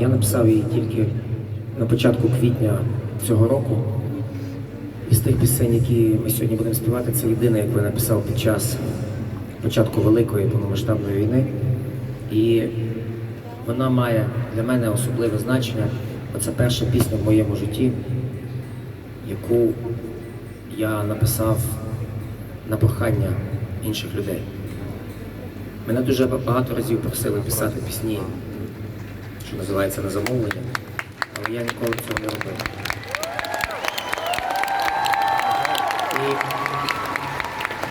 я написав її тільки на початку квітня цього року. Із тих пісень, які ми сьогодні будемо співати, це єдина, яку я написав під час початку великої повномасштабної війни. І вона має для мене особливе значення. Оце перша пісня в моєму житті, яку я написав на прохання інших людей. Мене дуже багато разів просили писати пісні, що називається на замовлення, але я ніколи цього не робив.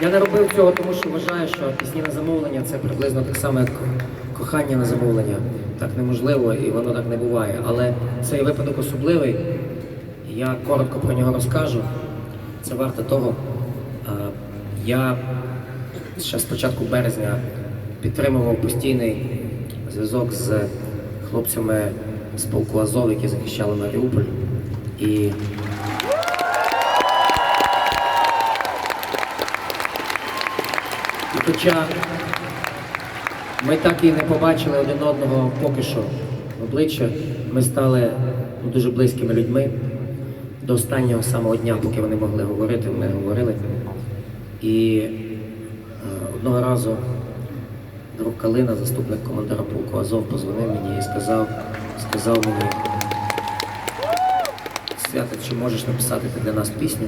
І я не робив цього, тому що вважаю, що пісні на замовлення це приблизно так само, як кохання на замовлення. Так неможливо і воно так не буває. Але цей випадок особливий. і Я коротко про нього розкажу. Це варто того. Я ще з початку березня підтримував постійний зв'язок з хлопцями з полку Азов, які захищали Маріуполь. І хоча ми так і не побачили один одного поки що в обличчя, ми стали ну, дуже близькими людьми. До останнього самого дня, поки вони могли говорити, ми говорили. І е, одного разу друг Калина, заступник командира полку Азов, позвонив мені і сказав, сказав мені, Свята, чи можеш написати ти для нас пісню?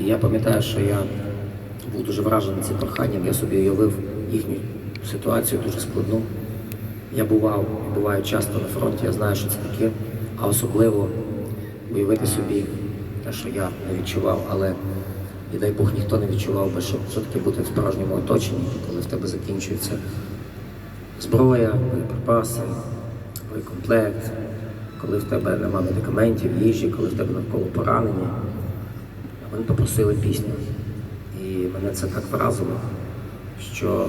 І я пам'ятаю, що я був дуже вражений цим проханням. Я собі уявив їхню ситуацію дуже складну. Я бував і буваю часто на фронті, я знаю, що це таке, а особливо уявити собі те, що я не відчував, але і дай Бог ніхто не відчував би, що, таке бути в справжньому оточенні, коли в тебе закінчується зброя, боєприпаси, боєкомплект, коли в тебе немає медикаментів, їжі, коли в тебе навколо поранені. Вони попросили пісню. І мене це так вразило, що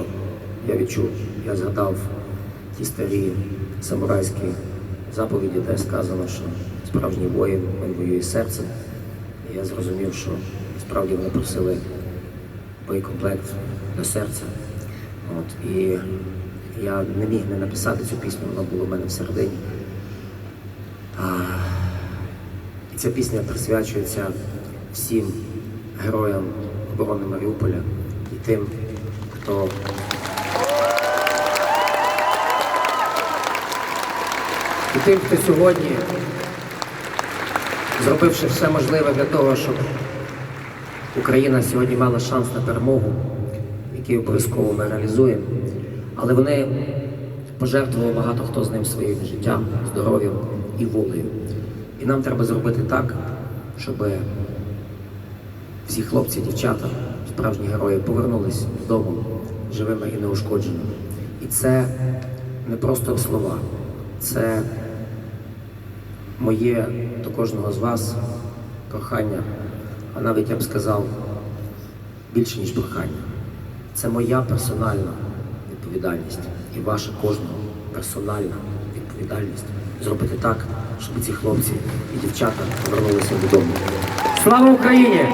я відчув, я згадав ті старі самурайські заповіді, де сказано, що справжній воїн він воює серцем. І я зрозумів, що справді вони просили боєкомплект до серця. От, і я не міг не написати цю пісню, вона була в мене всередині. А, і ця пісня присвячується всім героям оборони Маріуполя і тим, хто і тим, хто сьогодні, зробивши все можливе для того, щоб Україна сьогодні мала шанс на перемогу, який обов'язково ми реалізуємо, але вони пожертвували багато хто з ним своїм життям, здоров'ям і волею. І нам треба зробити так, щоб всі хлопці, дівчата, справжні герої повернулись додому живими і неушкодженими. І це не просто слова, це моє до кожного з вас прохання, а навіть я б сказав більше, ніж прохання. Це моя персональна відповідальність і ваша кожного персональна відповідальність зробити так, щоб ці хлопці і дівчата повернулися додому. Слава Україні!